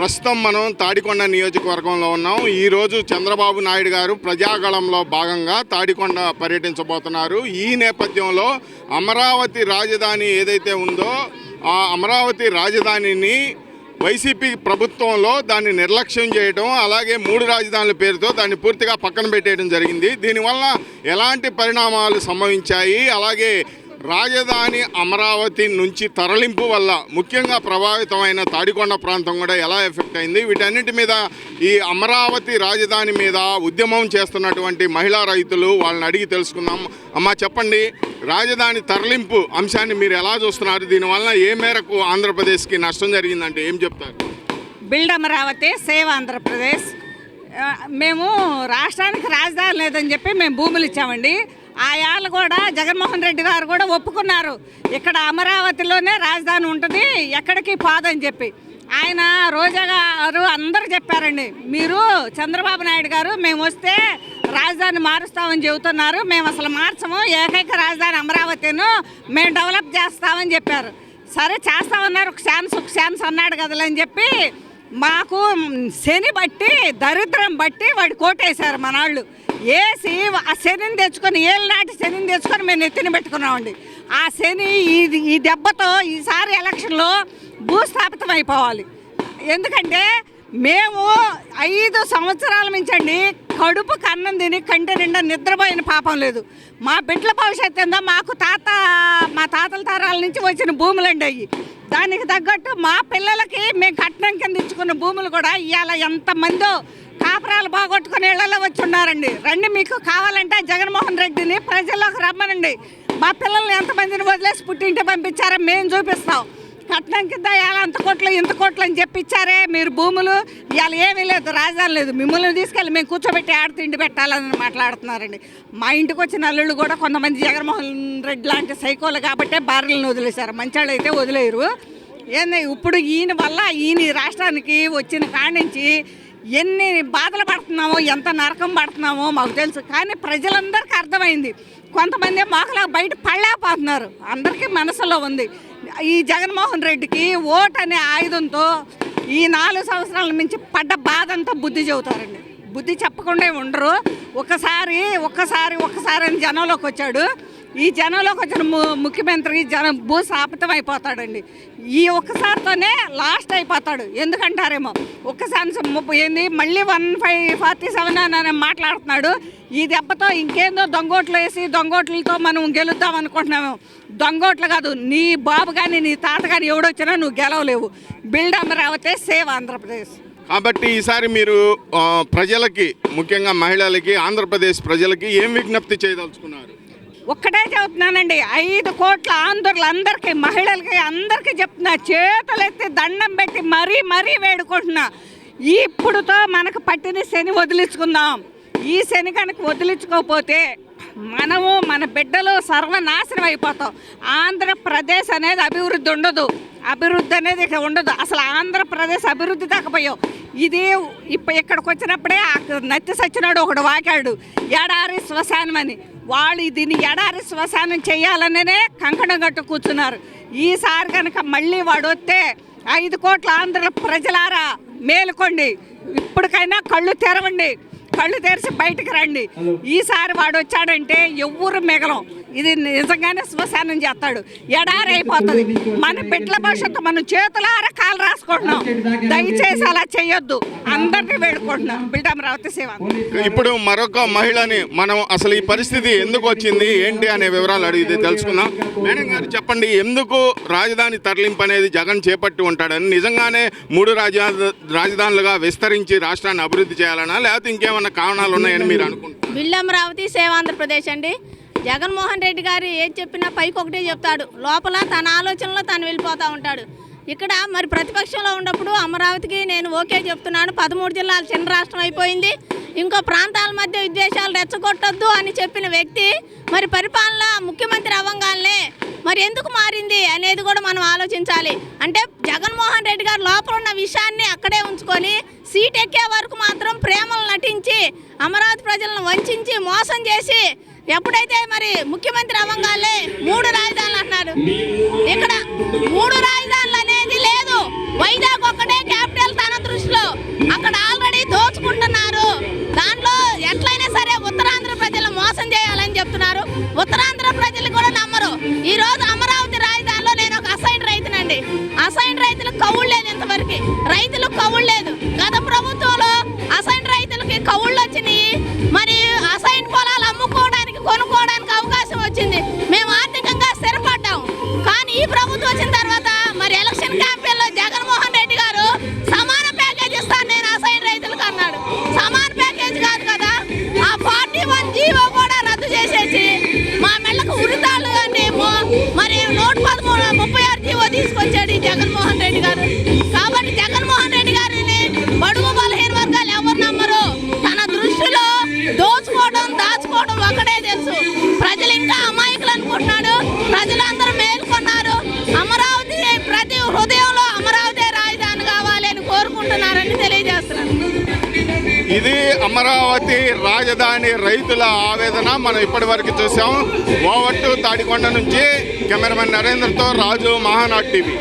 ప్రస్తుతం మనం తాడికొండ నియోజకవర్గంలో ఉన్నాం. ఈరోజు చంద్రబాబు నాయుడు గారు ప్రజాగళంలో భాగంగా తాడికొండ పర్యటించబోతున్నారు. ఈ నేపథ్యంలో అమరావతి రాజధాని ఏదైతే ఉందో ఆ అమరావతి రాజధానిని వైసీపీ ప్రభుత్వంలో దాన్ని నిర్లక్ష్యం చేయడం అలాగే మూడు రాజధానుల పేరుతో దాన్ని పూర్తిగా పక్కన పెట్టేయడం జరిగింది. దీనివల్ల ఎలాంటి పరిణామాలు సంభవించాయి? అలాగే రాజధాని అమరావతి నుంచి తరలింపు వల్ల ముఖ్యంగా ప్రభావితమైన తాడికొండ ప్రాంతం కూడా ఎలా ఎఫెక్ట్ అయింది? వీటన్నిటి మీద ఈ అమరావతి రాజధాని మీద ఉద్యమం చేస్తున్నటువంటి మహిళా రైతులు వాళ్ళని అడిగి తెలుసుకుందాం. అమ్మ చెప్పండి రాజధాని తరలింపు అంశాన్ని మీరు ఎలా చూస్తున్నారు? దీనివల్ల ఏ మేరకు ఆంధ్రప్రదేశ్కి నష్టం జరిగిందంటే ఏం చెప్తారు? Build Amaravati save Andhra Pradesh. మేము రాష్ట్రానికి రాజధాని లేదని చెప్పి మేము భూములు ఇచ్చామండి. ఆయాలు కూడా జగన్మోహన్ రెడ్డి గారు కూడా ఒప్పుకున్నారు. ఇక్కడ అమరావతిలోనే రాజధాని ఉంటుంది ఎక్కడికి పోదని చెప్పి. ఆయన రోజా గారు అందరు చెప్పారండి మీరు చంద్రబాబు నాయుడు గారు మేము వస్తే రాజధాని మారుస్తామని చెబుతున్నారు. మేము అసలు మార్చము ఏకైక రాజధాని అమరావతిను మేము డెవలప్ చేస్తామని చెప్పారు. సరే చేస్తామన్నారు. ఒక ఛాన్స్ ఒక ఛాన్స్ అన్నాడు కదలని చెప్పి మాకు శని బట్టి దరిద్రం బట్టి వాడు కోటేశారు మన వాళ్ళు వేసి ఆ శనిని తెచ్చుకొని ఏళ్ళ నాటి శనిని తెచ్చుకొని మేము నెత్తిన పెట్టుకున్నామండి. ఆ శని ఈ ఈ దెబ్బతో ఈసారి ఎలక్షన్లో భూస్థాపితం అయిపోవాలి. ఎందుకంటే మేము ఐదు సంవత్సరాల మించండి కడుపు కన్నం తిని కంటి నిండా నిద్రపోయిన పాపం లేదు. మా బిడ్డల భవిష్యత్తు ఏందో మాకు తాత మా తాతల తరాల నుంచి వచ్చిన భూములండి అయ్యి. దానికి తగ్గట్టు మా పిల్లలకి మేము కట్నం కింద ఇచ్చుకున్న భూములు కూడా ఇవాళ ఎంతమందో కాపురాలు బాగొట్టుకుని ఇళ్ళలో వచ్చి ఉన్నారండి రండి మీకు కావాలంటే జగన్మోహన్ రెడ్డిని ప్రజల్లోకి రమ్మనండి. మా పిల్లల్ని ఎంతమందిని వదిలేసి పుట్టింటి పంపించారో మేము చూపిస్తాం. కట్నం కింద అంత కోట్లు ఇంత కోట్లు అని చెప్పి ఇచ్చారే మీరు భూములు ఇవాళ ఏమీ లేదు రాజధాని లేదు. మిమ్మల్ని తీసుకెళ్ళి మేము కూర్చోబెట్టి ఆడ తిండి పెట్టాలని మాట్లాడుతున్నారండి. మా ఇంటికి వచ్చిన అల్లుళ్ళు కూడా కొంతమంది జగన్మోహన్ రెడ్డి లాంటి సైకోలు కాబట్టే భార్యలను వదిలేశారు. మంచాళ్ళు అయితే వదిలేరు ఏంది ఇప్పుడు ఈయన వల్ల ఈయన రాష్ట్రానికి వచ్చిన కాడి నుంచి ఎన్ని బాధలు పడుతున్నామో ఎంత నరకం పడుతున్నామో మాకు తెలుసు. కానీ ప్రజలందరికీ అర్థమైంది. కొంతమంది మాకులా బయట పడలేకపోతున్నారు అందరికీ మనసులో ఉంది. ఈ జగన్మోహన్ రెడ్డికి ఓట్ అనే ఆయుధంతో ఈ నాలుగు సంవత్సరాల నుంచి పడ్డ బాధ అంతా బుద్ధి చెబుతారండి. బుద్ధి చెప్పకుండా ఉండరు. ఒకసారి ఒక్కసారి ఒక్కసారి అని జనంలోకి వచ్చాడు. ఈ జనంలోకి వచ్చిన ము- ముఖ్యమంత్రి జనం భూస్థాపితం అయిపోతాడండి. ఈ ఒక్కసారితోనే లాస్ట్ అయిపోతాడు. ఎందుకంటారేమో? ఒక్కసారి ముప్పై ఏంది? మళ్ళీ వన్ ఫైవ్ ఫార్టీ సెవెన్ అని మాట్లాడుతున్నాడు. ఈ దెబ్బతో ఇంకేందో దొంగోట్లు వేసి దొంగోట్లతో మనం గెలుద్దాం అనుకుంటున్నాము దొంగోట్లు కాదు నీ బాబు కానీ నీ తాత కానీ ఎవడొచ్చినా నువ్వు గెలవలేవు. Build Amaravati save Andhra Pradesh. కాబట్టి ఈసారి మీరు ప్రజలకి ముఖ్యంగా మహిళలకి ఆంధ్రప్రదేశ్ ప్రజలకి ఏం విజ్ఞప్తి చేయదలుచుకున్నారు? ఒక్కటే చెబుతున్నానండి ఐదు కోట్ల ఆంధ్రులందరికీ మహిళలకి అందరికీ చెప్తున్నా చేతులు ఎత్తి దండం పెట్టి మరీ మరీ వేడుకుంటున్నా. ఇప్పుడుతో మనకు పట్టిన శని వదిలించుకుందాం. ఈ శని కనుక వదిలించుకోకపోతే మనము మన బిడ్డలు సర్వనాశనం అయిపోతాం. ఆంధ్రప్రదేశ్ అనేది అభివృద్ధి ఉండదు. అభివృద్ధి అనేది ఇక్కడ ఉండదు. అసలు ఆంధ్రప్రదేశ్ అభివృద్ధి తగ్గపోయావు ఇది ఇప్పుడు ఇక్కడికి వచ్చినప్పుడే నత్తి సచ్చినాడు ఒకడు వాకాడు. ఎడారి శ్మశానం అని. వాళ్ళు దీన్ని ఎడారి శ్మశానం చేయాలనే కంకణం కట్టు కూర్చున్నారు. ఈసారి కనుక మళ్ళీ వాడు వస్తే ఐదు కోట్ల ఆంధ్ర ప్రజలారా మేలుకోండి. ఇప్పటికైనా కళ్ళు తెరవండి. కళ్ళు తెరిచి బయటకు రండి. ఈసారి వాడు వచ్చాడంటే ఎవ్వరు మిగలం. ఇది నిజంగానే శ్మశానం చేస్తాడు. ఎడారి అయిపోతుంది మన బిడ్డల భవిష్యత్తు మనం చేతులారా కాలు రాసుకుంటున్నాం. దయచేసి అలా చేయొద్దు అందరినీ వేడుకుంటున్నాం. బిల్డమరావతి సేవ. ఇప్పుడు మరొక మహిళని మనం అసలు ఈ పరిస్థితి ఎందుకు వచ్చింది ఏంటి అనే వివరాలు అడిగితే తెలుసుకుందాం. మేడం గారు చెప్పండి ఎందుకు రాజధాని తరలింపు అనేది జగన్ చేపట్టి ఉంటాడని నిజంగానే మూడు రాజధా రాజధానులుగా విస్తరించి రాష్ట్రాన్ని అభివృద్ధి చేయాలనా లేకపోతే ఇంకేమన్నా కారణాలు ఉన్నాయని మీరు అనుకుంటున్నారు? బిల్లు అమరావతి సేవ ఆంధ్రప్రదేశ్ అండి. జగన్మోహన్ రెడ్డి గారు ఏది చెప్పినా పైకి ఒకటే చెప్తాడు. లోపల తన ఆలోచనలో తను వెళ్ళిపోతూ ఉంటాడు. ఇక్కడ మరి ప్రతిపక్షంలో ఉన్నప్పుడు అమరావతికి నేను ఓకే చెప్తున్నాను. పదమూడు జిల్లాలు చిన్న రాష్ట్రం అయిపోయింది. ఇంకో ప్రాంతాల మధ్య విద్వేషాలు రెచ్చగొట్టొద్దు అని చెప్పిన వ్యక్తి మరి పరిపాలన ముఖ్యమంత్రి అవ్వగానే మరి ఎందుకు మారింది అనేది కూడా మనం ఆలోచించాలి. అంటే జగన్మోహన్ రెడ్డి గారు లోపల ఉన్న విషయాన్ని అక్కడే ఉంచుకొని సీట్ ఎక్కే వరకు మాత్రం ప్రేమలు నటించి అమరావతి ప్రజలను వంచి మోసం చేసి ఎప్పుడైతే మరి ముఖ్యమంత్రి అవ్వగానే మూడు రాజధానులు అంటున్నారు. ఇక్కడ మూడు రాజధానులు అనేది లేదు. వైజాగ్ ఒక్కటే క్యాపిటల్ తన దృష్టిలో. అక్కడ ఆల్రెడీ దోచుకుంటున్నారు. దాంట్లో ఎట్లయినా సరే ఉత్తరాంధ్ర ప్రజలు మోసం చేయాలని చెప్తున్నారు. ఉత్తరాంధ్ర ప్రజలు కూడా నమ్మరు. ఈ రోజు అమరావతి రాజధానిలో నేను ఒక అసైన్ రైతునండి. అసైన్ రైతులు కవుళ్ళేది ఇంతవరకు. రైతులు కవుళ్ళు జగన్మోహన్ రెడ్డి గారు. కాబట్టి జగన్మోహన్ రెడ్డి గారిని బడుగు బలహీన వర్గాలు ఎవరు నమ్మరు? తన దృష్టిలో దోచుకోవడం దాచుకోవడం ఒకటే తెలుసు. ప్రజలు ఇంకా అమాయకులు అనుకుంటున్నాడు. ప్రజలందరూ మేల్కొన్నారు. అమరావతి ప్రతి హృదయంలో అమరావతి రాజధాని కావాలి అని కోరుకుంటున్నారని తెలియజేస్తున్నారు. ఇది అమరావతి రాజధాని రైతుల ఆవేదన. మనం ఇప్పటి వరకు చూసాం ఓవట్టు తాడికొండ నుంచి कैमरामैन नरेंद्र तो राजू महानाट टीवी।